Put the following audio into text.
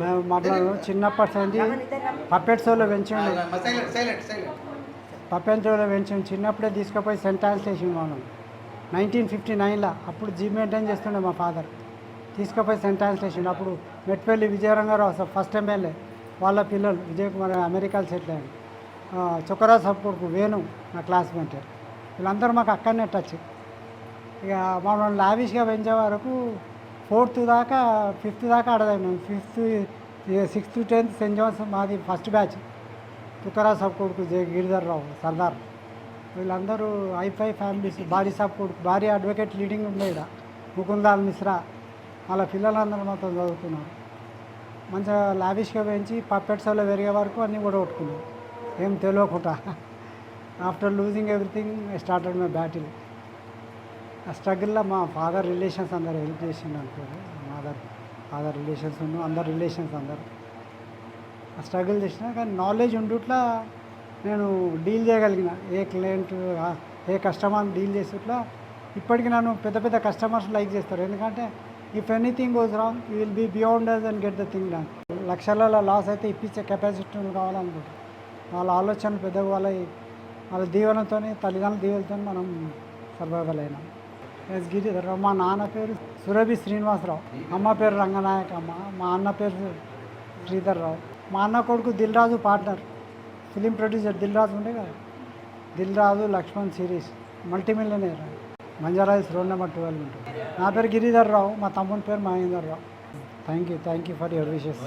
మేము మమ్మల్ని చిన్నప్పటి నుంచి పప్పెట్ షోలో పెంచండి సైలెంట్ సైలెంట్ సైలెంట్. పప్పెట్ షోలో పెంచండి చిన్నప్పుడే తీసుకుపోయి సెంటాల్ స్టేషన్ మనం నైన్టీన్ ఫిఫ్టీ నైన్లో అప్పుడు జీ మెయింటైన్ చేస్తుండే మా ఫాదర్. తీసుకుపోయి సెంటాల్ స్టేషన్. అప్పుడు Metpalli Vijayarangarao sir first MLA. వాళ్ళ పిల్లలు విజయ్ కుమార్ అమెరికాలో సెటిల్ అయ్యాడు చుక్కరా సపోర్ట్కు వేణు నా క్లాస్మేట్. వీళ్ళందరూ మాకు అక్కడనే టచ్. ఇక మనం లావిష్గా పెంచే వరకు ఫోర్త్ దాకా ఫిఫ్త్ దాకా ఆడదాం మేము. Fifth sixth tenth Saint John's మాది ఫస్ట్ బ్యాచ్. తుకరా సాబ్ కొడుకు జే గిరిధర్ రావు సర్దార్. వీళ్ళందరూ హైఫై ఫ్యామిలీస్ భారీ సాబ్ కొడుకు భారీ అడ్వకేట్ లీడింగ్ ఉండే ఇక్కడ ముకుందాల్ మిశ్రా. వాళ్ళ పిల్లలందరూ మాత్రం చదువుతున్నారు మంచిగా లావిష్గా పెంచి పప్పెట్సోలో పెరిగే వరకు అన్నీ కూడా కొట్టుకున్నాం ఏం తెలియకుండా after losing everything I started my battle. ఆ స్ట్రగుల్లో మా ఫాదర్ రిలేషన్స్ అందరు హెల్ప్ చేసిండు అనుకోరు. మాదర్ ఫాదర్ రిలేషన్స్ ఉండు అందరు రిలేషన్స్ అందరు. ఆ స్ట్రగుల్ చేసిన కానీ నాలెడ్జ్ ఉండుట్లా నేను డీల్ చేయగలిగిన. ఏ క్లయింట్ ఏ కస్టమర్ డీల్ చేసేట్లా ఇప్పటికీ నన్ను పెద్ద పెద్ద కస్టమర్స్ లైక్ చేస్తారు. ఎందుకంటే if anything goes wrong you will be beyond us and get the thing done లక్షలలో loss అయితే ఇప్పించే కెపాసిటీ కావాలనుకుంటారు వాళ్ళ ఆలోచనలు పెద్దగా వాళ్ళ వాళ్ళ దీవెనతో తల్లిదండ్రుల దీవెనతో మనం సర్వైవల్ అయినాం. ఎస్ గిరిధర్ మా నాన్న పేరు సురభి శ్రీనివాసరావు. అమ్మ పేరు రంగనాయకమ్మ మా అన్న పేరు శ్రీధర్ రావు మా అన్న కొడుకు Dil Raju partner. Film producer Dil Raju ఉండే కదా? దిల్ రాజు లక్ష్మణ్ సిరీస్. మల్టీమిలియనర్. మంజారాయిస్ రోడ్ నెంబర్ ట్వెల్వ్ ఉంటుంది. నా పేరు గిరిధర్ రావు మా తమ్ముని పేరు Mahender Rao thank you thank you for your wishes